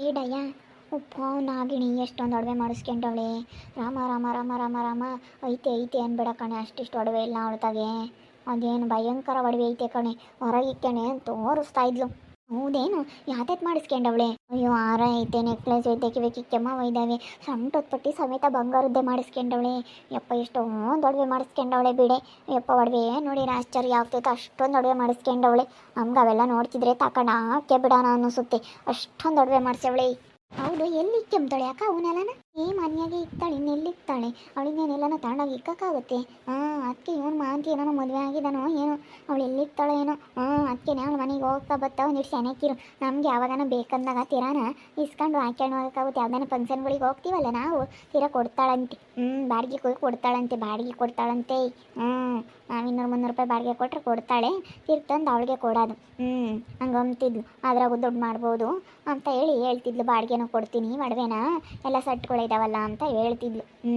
ಏಡಯ್ಯ? ಉಪ್ಪ ನಾಗಿಣಿ ಎಷ್ಟೊಂದು ಒಡವೆ ಮಾಡಿಸ್ಕೊಂಡವಳೆ. ರಾಮ ರಾಮ ರಾಮ ರಾಮ ರಾಮ. ಐತೆ ಐತೆ ಅನ್ಬೇಡ ಕಣೆ, ಅಷ್ಟಿಷ್ಟು ಒಡವೆ ಇಲ್ಲ ಅವಳ್ತಾಗೆ ಅದೇನು ಭಯಂಕರ ಒಡವೆ ಐತೆ ಕಣೆ. ಹೊರಗಿಕ್ಕಣೆ ಅಂತ ತೋರಿಸ್ತಾ ಇದ್ಲು. ಹೌದೇನು? ಯಾತತ್ ಮಾಡಿಸ್ಕೊಂಡವಳೆ ಅಯ್ಯೋ, ಹಾರ ಐತೆ, ನೆಕ್ಲೆಸ್ ಐತೆ, ಕಿವಿ ಕಿಕ್ಕೆಮ್ಮ ಇದ್ದಾವೆ ಸಣ್ಣ ಪಟ್ಟಿ ಸಮೇತ ಬಂಗಾರದ್ದೇ ಮಾಡಿಸ್ಕೊಂಡವಳೆ ಯಪ್ಪ, ಎಷ್ಟೊಂದು ಒಡವೆ ಮಾಡಿಸ್ಕೊಂಡವಳೆ ಬಿಡೆ. ಯಪ್ಪ, ಒಡವೆ ನೋಡಿ, ಆಶ್ಚರ್ಯ ಆಗ್ತೈತೆ. ಅಷ್ಟೊಂದು ಒಡವೆ ಮಾಡಿಸ್ಕೊಂಡವಳೆ ನಮ್ಗೆ ಅವೆಲ್ಲ ನೋಡ್ತಿದ್ರೆ ತಕೊಂಡ ಹಾಕೆ ಬಿಡೋಣ ಅನ್ನಿಸುತ್ತೆ. ಅಷ್ಟೊಂದು ಒಡವೆ ಮಾಡಿಸವಳೆ ಹೌದು, ಎಲ್ಲಿ ಕೆಮ್ತಾಳೆ ಅಕ್ಕ ಅವನೆಲ್ಲನ? ಈ ಮನೆಯಾಗೆ ಇಕ್ತಾಳೆ ಇನ್ನೆಲ್ಲಿ ಇಕ್ತಾಳೆ ಅವಳಿಗೇನೆಲ್ಲನ ತಗೊಂಡೋಗಿ ಇಕ್ಕಾಗುತ್ತೆ ಹಾಂ ಅದಕ್ಕೆ ಇವನು ಮಾಂತಿ ಏನೋ ಮದುವೆ ಆಗಿದಾನೋ ಏನೋ. ಅವಳು ಎಲ್ಲಿ ಇಕ್ತಾಳೆ ಏನೋ. ಹಾಂ ಅದಕ್ಕೆ ನಾವು ಮನೆಗೆ ಹೋಗ್ತಾ ಬರ್ತಾ ಒಂದಿಷ್ಟು ಸೆನೆಕಿರು ನಮ್ಗೆ ಯಾವಾಗನ ಬೇಕಂದಾಗ ತೀರಾನ ಇಸ್ಕೊಂಡು ಹಾಕೊಂಡು ಹೋಗೋಕ್ಕಾಗುತ್ತೆ ಯಾವ್ದಾನ ಫಂಕ್ಷನ್ಗಳಿಗೆ ಹೋಗ್ತೀವಲ್ಲ ನಾವು, ತೀರಾ ಕೊಡ್ತಾಳಂತೆ. ಹ್ಞೂ ಬಾಡಿಗೆ ಹೋಗಿ ಕೊಡ್ತಾಳಂತೆ, ಬಾಡಿಗೆ ಕೊಡ್ತಾಳಂತೆ. ಹ್ಞೂ ನಾವು ಇನ್ನೂರು ಮುನ್ನೂರು ರೂಪಾಯಿ ಬಾಡಿಗೆ ಕೊಟ್ಟರೆ ಕೊಡ್ತಾಳೆ. ತಿರ್ತಂದು ಅವಳಿಗೆ ಕೊಡೋದು. ಹ್ಞೂ ಹಂಗೆ ಅಂತಿದ್ಲು ಅದ್ರಾಗೂ ದುಡ್ಡು ಮಾಡ್ಬೋದು ಅಂತ ಹೇಳಿ ಹೇಳ್ತಿದ್ಲು. ಬಾಡಿಗೆನೂ ಕೊಡ್ತೀನಿ ಒಡವೆನ ಎಲ್ಲ ಸಟ್ಗಳಿದಾವಲ್ಲ ಅಂತ ಹೇಳ್ತಿದ್ಲು. ಹ್ಞೂ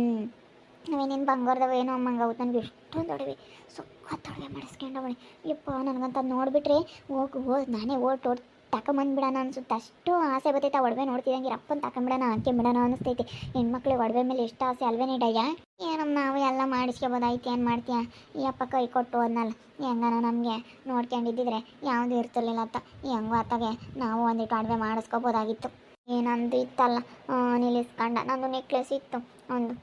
ನಾವೇನೇನು ಬಂಗಾರದವ ಏನೋ ಅಮ್ಮಂಗಾಗುತ್ತೆ ನನಗೆ ಎಷ್ಟೊಂದು ಒಡವೆ ಸೊಕ್ಕತ್ತು ಒಡವೆ ಮಾಡಿಸ್ಕೊಂಡವಳೆ ಯಪ್ಪ, ನನಗಂತ ನೋಡಿಬಿಟ್ರೆ ಹೋಗಿ ಓ ನಾನೇ ಓಟ್ ಓಟ್ ತಗೊಂಬಂದ್ಬಿಡೋಣ ಅನ್ಸುತ್ತೆ. ಅಷ್ಟು ಆಸೆ ಬರ್ತೈತೆ, ಆ ಒಡವೆ ನೋಡ್ತಿದ್ದಂಗೆ. ರಪ್ಪನ್ ತಗೊಂಬಿಡೋಣ ಹಾಕ್ಕೊಂಬಿಡೋಣ ಅನಿಸ್ತೈತೆ. ಹೆಣ್ಮಕ್ಳು ಒಡವೆ ಮೇಲೆ ಎಷ್ಟು ಆಸೆ ಅಲ್ವೇ ನೀಡಯ್ಯ ಏನಮ್ಮ ನಾವು ಎಲ್ಲ ಮಾಡಿಸ್ಕೊಬೋದಾಯ್ತು ಏನು ಮಾಡ್ತೀಯ? ಈ ಅಪ್ಪ ಕೈ ಕೊಟ್ಟು ಹೋದ್ನಲ್ಲ, ಹೆಂಗನ ನಮಗೆ ನೋಡ್ಕೊಂಡಿದ್ದಿದ್ರೆ ಯಾವುದೂ ಇರ್ತಿರ್ಲಿಲ್ಲ ಅತ್ತ ಹೆಂಗೋ ಅತ್ತಗೆ ನಾವು ಒಂದಿಟ್ಟು ಒಡವೆ ಮಾಡಿಸ್ಕೋಬೋದಾಗಿತ್ತು. ಏನಂದು ಇತ್ತಲ್ಲ ನಿಲ್ಲಿಸ್ಕೊಂಡ ನಂದು ನೆಕ್ಲೆಸ್ ಇತ್ತು. ಒಂದು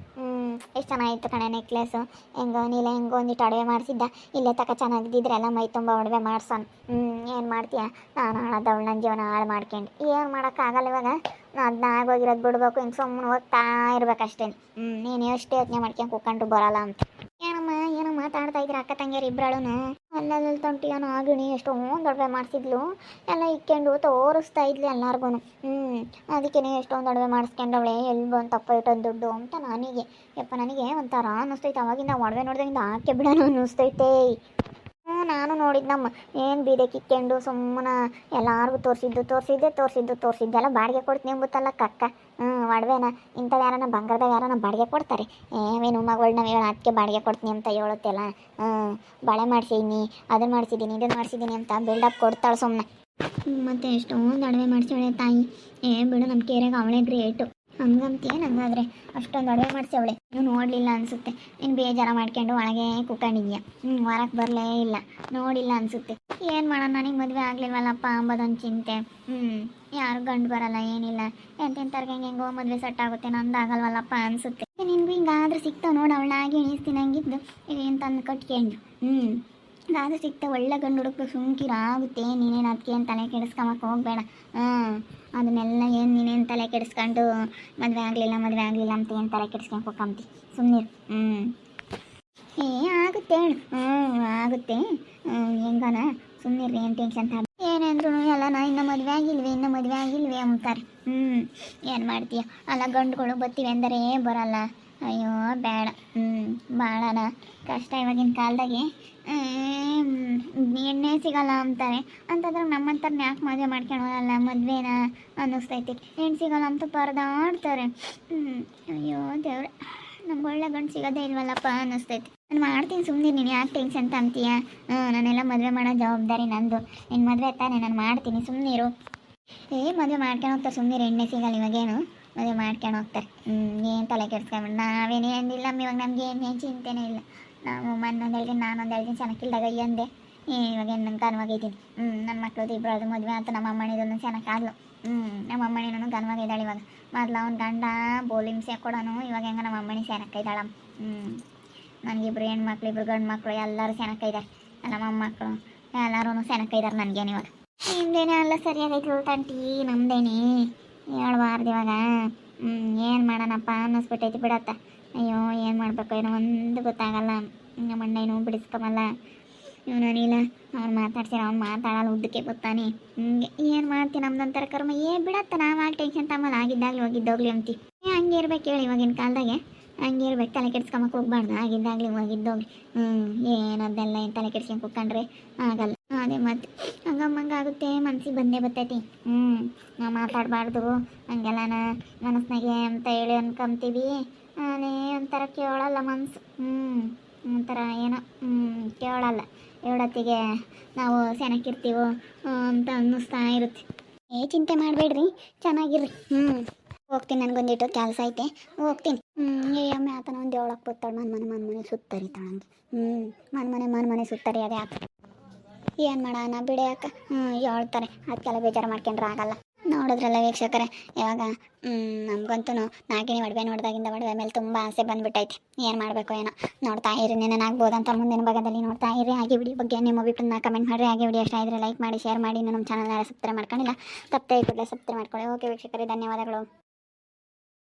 ಎಷ್ಟು ಚೆನ್ನಾಗಿತ್ತು ಕಣೆ ನೆಕ್ಲೆಸು ಹೆಂಗೋ ನೀಲ, ಹೆಂಗೋ ಒಂದಿಟ್ಟು ಅಡವೆ ಮಾಡಿಸಿದ್ದ. ಇಲ್ಲೇ ತಕ ಚೆನ್ನಾಗಿದ್ದಿದ್ರೆ ಎಲ್ಲ ಮೈ ತುಂಬ ಒಡವೆ ಮಾಡ್ಸೋಣ ಹ್ಞೂ ಏನು ಮಾಡ್ತೀಯ? ನಾನು ಹಾಳಾದವಳು ನನ್ನ ಜೀವನ ಹಾಳು ಮಾಡ್ಕೊಂಡು. ಏನು ಮಾಡೋಕ್ಕಾಗಲ್ಲ ಇವಾಗ. ಅದನ್ನ ಆಗೋಗಿರೋದು ಬಿಡ್ಬೇಕು. ಹಿಂಗೆ ಸುಮ್ಮನೆ ಹೋಗ್ತಾ ಇರ್ಬೇಕಷ್ಟೇ ನೀನು ಎಷ್ಟು ಯೋಚನೆ ಮಾಡ್ಕೊಂಡು ಕೂಕೊಂಡು ಬರಲ್ಲ ಅಂತ. ಮಾತಾಡ್ತಾ ಇದ್ರ ಅಕ್ಕ ತಂಗಿಯರು ಇಬ್ಬರಳು ಅಲ್ಲಲ್ಲಿ ತೊಂಟಿಯನು ಆಗಿಣಿ ಎಷ್ಟೊಂದು ಒಡವೆ ಮಾಡಿಸಿದ್ಲು. ಎಲ್ಲ ಇಕ್ಕೊಂಡು ತೋರಿಸ್ತಾ ಇದ್ಲು ಎಲ್ಲಾರ್ಗು ಹ್ಞೂ ಅದಕ್ಕೆ ಎಷ್ಟೊಂದು ಒಡವೆ ಮಾಡಿಸ್ಕೊಂಡವಳೆ ಎಲ್ಲಿ ಬಂದು ತಪ್ಪ ಇಟ್ಟೊಂದು ದುಡ್ಡು ಅಂತ ನನಗೆ. ಯಪ್ಪ, ನನಗೆ ಒಂಥರ ಅನ್ನಿಸ್ತೈತೆ ಅವಾಗಿಂದ ಒಡವೆ ನೋಡಿದಾಗಿಂದ ಹಾಕಿ ಬಿಡೋಣ ಅನ್ನಿಸ್ತೈತೆ ನಾನು ನೋಡಿದ್ನಮ್ಮ ಏನು ಬೀದೆ ಕಿಕ್ಕೆಂಡು ಸುಮ್ಮನೆ ಎಲ್ಲರಿಗೂ ತೋರಿಸಿದ್ದು, ತೋರಿಸಿದ್ದೆ, ತೋರಿಸಿದ್ದು ಎಲ್ಲ ಬಾಡಿಗೆ ಕೊಡ್ತೀನಿ ಎಂಬುತ್ತಲ್ಲ ಕಕ್ಕ. ಹ್ಞೂ ಒಡವೆನ, ಇಂಥವು ಯಾರನ್ನ ಬಂಗಾರದಾಗ ಯಾರನ್ನ ಬಾಡಿಗೆ ಕೊಡ್ತಾರೆ. ಏವೇನು ಮಗಳು ನಾವು ಹೇಳೋ ಅದಕ್ಕೆ ಬಾಡಿಗೆ ಕೊಡ್ತೀನಿ ಅಂತ ಹೇಳುತ್ತೆಲ್ಲ. ಹ್ಞೂ ಬಳೆ ಮಾಡಿಸಿದ್ದೀನಿ ಅದನ್ನು ಮಾಡಿಸಿದ್ದೀನಿ ಇದನ್ನು ಮಾಡಿಸಿದ್ದೀನಿ ಅಂತ ಬಿಲ್ಡಪ್ ಕೊಡ್ತಾಳೆ ಸುಮ್ಮನೆ ಮತ್ತೆ ಎಷ್ಟೊಂದು ಅಡವೆ ಮಾಡ್ಸೋಳೆ ತಾಯಿ. ಏ, ಬಿಡು ನಮ್ಮ ಕೇರೆಗೆ ಅವಳೇ ಗ್ರೇಟು ಹಂಗಂತೀಯ? ಹಂಗಾದ್ರೆ ಅಷ್ಟೊಂದು ಅಡುಗೆ ಮಾಡಿಸಿ ಅವಳೆ. ನೀವು ನೋಡಲಿಲ್ಲ ಅನಿಸುತ್ತೆ. ನೀನು ಬೇಜಾರ ಮಾಡ್ಕೊಂಡು ಒಳಗೆ ಕುತ್ಕೊಂಡಿದ್ಯಾ ಹ್ಞೂ ಹೊರಕ್ಕೆ ಬರಲೇ ಇಲ್ಲ. ನೋಡಿಲ್ಲ ಅನಿಸುತ್ತೆ. ಏನು ಮಾಡೋಣ, ನನಗೆ ಮದುವೆ ಆಗಲಿಲ್ವಲ್ಲಪ್ಪ ಅಂಬೋದೊಂದು ಚಿಂತೆ. ಹ್ಞೂ ಯಾರು ಗಂಡು ಬರಲ್ಲ, ಏನಿಲ್ಲ. ಎಂತೆಂಥವ್ರಿಗೆ ಹೆಂಗೆ ಹೆಂಗೋ ಮದುವೆ ಸೆಟ್ ಆಗುತ್ತೆ, ನಂದು ಆಗಲ್ವಲ್ಲಪ್ಪ ಅನಿಸುತ್ತೆ. ನಿನ್ಗೂ ಹಿಂಗಾದ್ರೂ ಸಿಗ್ತಾವೆ ನೋಡಿ ಅವಳಾಗಿ ಎಣಿಸ್ತೀನಿ ಹಂಗಿದ್ದು ಏನು ತಂದು ಕಟ್ಕೊಂಡು? ಹ್ಞೂ ಹಿಂಗಾದ್ರೆ ಸಿಕ್ತ ಒಳ್ಳೆ ಗಂಡು ಹುಡುಕ್ಬೇಕು ಸುಮ್ಕಿರಾಗುತ್ತೆ ನೀನೇನು ಅದಕ್ಕೆ ಏನು ತಲೆ ಕೆಡಿಸ್ಕೊಂಬಕ್ಕೆ ಹೋಗಬೇಡ. ಹ್ಞೂ ಅದನ್ನೆಲ್ಲ ಏನು ನೀನೇನು ತಲೆ ಕೆಡಿಸ್ಕೊಂಡು, ಮದುವೆ ಆಗಲಿಲ್ಲ ಮದುವೆ ಆಗಲಿಲ್ಲ ಅಂತ ಏನು ತಲೆ ಕೆಡಿಸ್ಕೊಂಡು ಹೋಗಂತಿ ಸುಮ್ಮನೆ ಹ್ಞೂ ಏ, ಆಗುತ್ತೆ ಹೇಳು ಹ್ಞೂ ಆಗುತ್ತೆ. ಹೆಂಗನ? ಸುಮ್ಮನೆ ಏನು ಟೆನ್ಷನ್ ತ ಏನಂದ್ರು ಎಲ್ಲ ನಾ ಇನ್ನೂ ಮದುವೆ ಆಗಿಲ್ವಿ, ಇನ್ನೂ ಮದುವೆ ಆಗಿಲ್ವಿ ಅಂತಾರೆ ಹ್ಞೂ ಏನು ಮಾಡ್ತೀಯ? ಅಲ್ಲ, ಗಂಡುಗಳು ಬರ್ತೀವಿ ಅಂದರೆ ಬರಲ್ಲ. ಅಯ್ಯೋ, ಬೇಡ. ಭಾಳನ ಕಷ್ಟ ಇವಾಗಿನ ಕಾಲದಾಗೆ. ಎಣ್ಣೆ ಸಿಗಲ್ಲ ಅಂತಾರೆ. ಅಂತಂದ್ರೆ ನಮ್ಮಂಥವ್ರನ್ನ ಯಾಕೆ ಮದುವೆ ಮಾಡ್ಕೊಳಲ್ಲ? ಮದುವೆನ ಅನ್ನಿಸ್ತೈತಿ. ಹೆಣ್ಣು ಸಿಗಲ್ಲ ಅಂತ ಪರದಾಡ್ತಾರೆ. ಅಯ್ಯೋ, ದೇವ್ರ. ನಮ್ಗೆ ಒಳ್ಳೆ ಗಂಡು ಸಿಗೋದೇ ಇಲ್ವಲ್ಲಪ್ಪ ಅನ್ನಿಸ್ತೈತಿ. ನಾನು ಮಾಡ್ತೀನಿ ಸುಮ್ಮನೆ ನೀನು ಯಾಕೆ ಟೆನ್ಷನ್ ತಂತೀಯ ಹ್ಞೂ ನಾನೆಲ್ಲ ಮದುವೆ ಮಾಡೋ ಜವಾಬ್ದಾರಿ ನಂದು. ನಿನ್ನ ಮದುವೆ ತಾನೇ, ನಾನು ಮಾಡ್ತೀನಿ. ಸುಮ್ಮನೆ ಇರು. ಏ, ಮದುವೆ ಮಾಡ್ಕೊಂಡು ಹೋಗ್ತಾರೆ ಸುಮ್ಮನೆ ಎಣ್ಣೆ ಸಿಗಲ್ಲ, ಇವಾಗೇನು? ಮದುವೆ ಮಾಡ್ಕೊಂಡು ಹೋಗ್ತಾರೆ. ಏನು ತಲೆ ಕೆಡ್ಸ್ಕೊಂಬಿಟ್ಟು ನಾವೇನೇ ಅಂದಿಲ್ಲ ಇವಾಗ ನಮಗೆ ಏನೇನು ಚಿಂತೆನೇ ಇಲ್ಲ. ನಾವು ಮೊನ್ನೊಂದು ಹೇಳ್ತೀನಿ ನಾನೊಂದು ಹೇಳ್ತೀನಿ ಚೆನ್ನಾಗಿಲ್ದಾಗ ಅಂದೆ. ಇವಾಗ ನಂಗೆ ಕನ್ವಾಗಿದ್ದೀನಿ ಹ್ಞೂ ನನ್ನ ಮಕ್ಳದ್ದು ಇಬ್ಬರದು ಮದುವೆ ಅಂತ ನಮ್ಮ ಅಮ್ಮನಿದೊಂದು ಚೆನ್ನಾಗಾದ್ಲು ಹ್ಞೂ ನಮ್ಮ ಅಮ್ಮನಿನೂ ಗನ್ವಾಗಿದ್ದಾಳೆ ಇವಾಗ. ಮೊದ್ಲು ಅವ್ನ ಗಂಡ ಬೋಲಿಂಗ್ಸೆ ಕೊಡೋನು, ಇವಾಗ ಹೆಂಗ ನಮ್ಮ ಅಮ್ಮನಿ ಸೆನಕ್ಕೈದಾಳ ಹ್ಞೂ ನನಗಿಬ್ರು ಹೆಣ್ಮಕ್ಳು, ಇಬ್ರು ಗಂಡು ಮಕ್ಕಳು ಎಲ್ಲರೂ ಸೆನಕ್ಕೈದಾರೆ ನಮ್ಮ ಮೊಮ್ಮಕ್ಕಳು ಎಲ್ಲರೂ ಸೆನಕ್ಕೈದಾರೆ ನನಗೇನು ಇವಾಗ. ನಿಮ್ದೇನೇ ಎಲ್ಲ ಸರಿಯಾಗೈತೆ ತಂಟಿ ನಮ್ದೇನಿ. ಹೇಳ್ಬಾರ್ದು ಇವಾಗ. ಏನು ಮಾಡೋಣಪ್ಪ ಅನ್ನಿಸ್ಬಿಟ್ಟೈತಿ ಬಿಡತ್ತ. ಅಯ್ಯೋ, ಏನು ಮಾಡಬೇಕು ಏನೋ ಒಂದು ಗೊತ್ತಾಗಲ್ಲ. ನಮ್ಮ ಅಣ್ಣ ಏನೋ ಬಿಡಿಸ್ಕೊಂಬಲ್ಲ. ಇವನು ಅನಿಲ್ಲ ಅವ್ನು ಮಾತಾಡ್ಸಿರ, ಅವ್ನು ಮಾತಾಡಲ್ಲ ಉದ್ದಕ್ಕೆ ಗೊತ್ತಾನೆ. ಹಿಂಗೆ ಏನು ಮಾಡ್ತೀನಿ ನಮ್ದೊಂಥರ ಕರ್ಮ? ಏ, ಬಿಡತ್ತ, ನಾವು ಟೆನ್ಷನ್ ತಮ್ಮಲ್ಲ ಆಗಿದ್ದಾಗಲಿ ಹೋಗಿದ್ದೋಗ್ಲಿ ಅಂತಿ. ಹಂಗೆ ಇರ್ಬೇಕು ಹೇಳಿ ಇವಾಗಿನ ಕಾಲದಾಗೆ. ಹಂಗೆ ಇರ್ಬೇಕು ತಲೆ ಕೆಡ್ಸ್ಕೊಂಬಕ್ಕೆ ಹೋಗ್ಬಾರ್ದು. ಆಗಿದ್ದಾಗಲಿ ಹೋಗಿದ್ದೋಗ್ಲಿ ಹ್ಞೂ ಏನದೆಲ್ಲ ಏನು ತಲೆ ಕೆಡ್ಸ್ಕೊಂಡು ಕೂತ್ಕೊಂಡ್ರೆ ಆಗಲ್ಲ. ಅದೇ ಮತ್ತೆ ಹಂಗಮ್ಮಂಗೆ ಆಗುತ್ತೆ, ಮನ್ಸಿಗೆ ಬಂದೇ ಬರ್ತೈತಿ. ಹ್ಞೂ ನಾವು ಮಾತಾಡಬಾರ್ದು ಹಂಗೆಲ್ಲನ ಮನಸ್ಸಿನಾಗೆ ಅಂತ ಹೇಳಿ ಅನ್ಕೊಂತೀವಿ. ಅದೇ ಒಂಥರ ಕೇಳಲ್ಲ ಮನ್ಸು. ಹ್ಞೂ ಒಂಥರ ಏನೋ ಹ್ಞೂ ಕೇಳಲ್ಲ. ಎರಡೊತ್ತಿಗೆ ನಾವು ಸೆನಕ್ಕಿರ್ತೀವೋ ಅಂತ ಅನ್ನಿಸ್ತಾ ಇರುತ್ತೆ. ಏ, ಚಿಂತೆ ಮಾಡಬೇಡ್ರಿ. ಚೆನ್ನಾಗಿರ್ರಿ. ಹ್ಞೂ ಹೋಗ್ತೀನಿ, ನನಗೊಂದಿಟ್ಟು ಕೆಲಸ ಐತೆ. ಹೋಗ್ತೀನಿ. ಹ್ಞೂ ಅಮ್ಮ ಆತನ ಒಂದು ಏಳಕ್ಕೆ ಬರ್ತಾಳೆ ಮನೆ ಮನೆ ಮನೆ ಸುತ್ತರಿತಾಳೆ ತಳಂಗೆ. ಹ್ಞೂ ಮನೆ ಮನೆ ಮನೆ ಮನೆ ಸುತ್ತರಿ ಅದೇ ಯಾಕೆ ಏನು ಮಾಡೋಣ ಬಿಡಿ ಹ್ಞೂ ಹೇಳ್ತಾರೆ. ಅದಕ್ಕೆಲ್ಲ ಬೇಜಾರು ಮಾಡ್ಕೊಂಡ್ರೆ ಆಗಲ್ಲ. ನೋಡಿದ್ರಲ್ಲ ವೀಕ್ಷಕರೇ, ಇವಾಗ ನಮಗಂತೂ ನಾಗಿನಿ ಒಡವೆ ನೋಡಿದಾಗಿಂದ ಒಡವೆ ಮೇಲೆ ತುಂಬ ಆಸೆ ಬಂದ್ಬಿಟ್ಟೈತೆ. ಏನು ಮಾಡಬೇಕು ಏನೋ. ನೋಡ್ತಾ ಇರಿ ಅಂತ ಮುಂದಿನ ಭಾಗದಲ್ಲಿ ನೋಡ್ತಾ ಇರಿ. ಆಗಿ ವಿಡಿಯೋ ಬಗ್ಗೆ ನಿಮ್ಮ ಅಭಿಪ್ರಾಯನ ಕಮೆಂಟ್ ಮಾಡಿರಿ. ಆಗಿ ವಿಡಿಯೋ ಇಷ್ಟ ಇದ್ರೆ ಲೈಕ್ ಮಾಡಿ ಶೇರ್ ಮಾಡಿ. ನಮ್ಮ ಚಾನಲ್ನ ಸಬ್ಸ್ಕ್ರೈಬ್ ಮಾಡ್ಕೊಂಡಿಲ್ಲ. ತಪ್ಪದೆ ಕೂಡಲೇ ಸಬ್ಸ್ಕ್ರೈಬ್ ಮಾಡ್ಕೊಳ್ಳಿ. ಓಕೆ ವೀಕ್ಷಕರೇ, ಧನ್ಯವಾದಗಳು.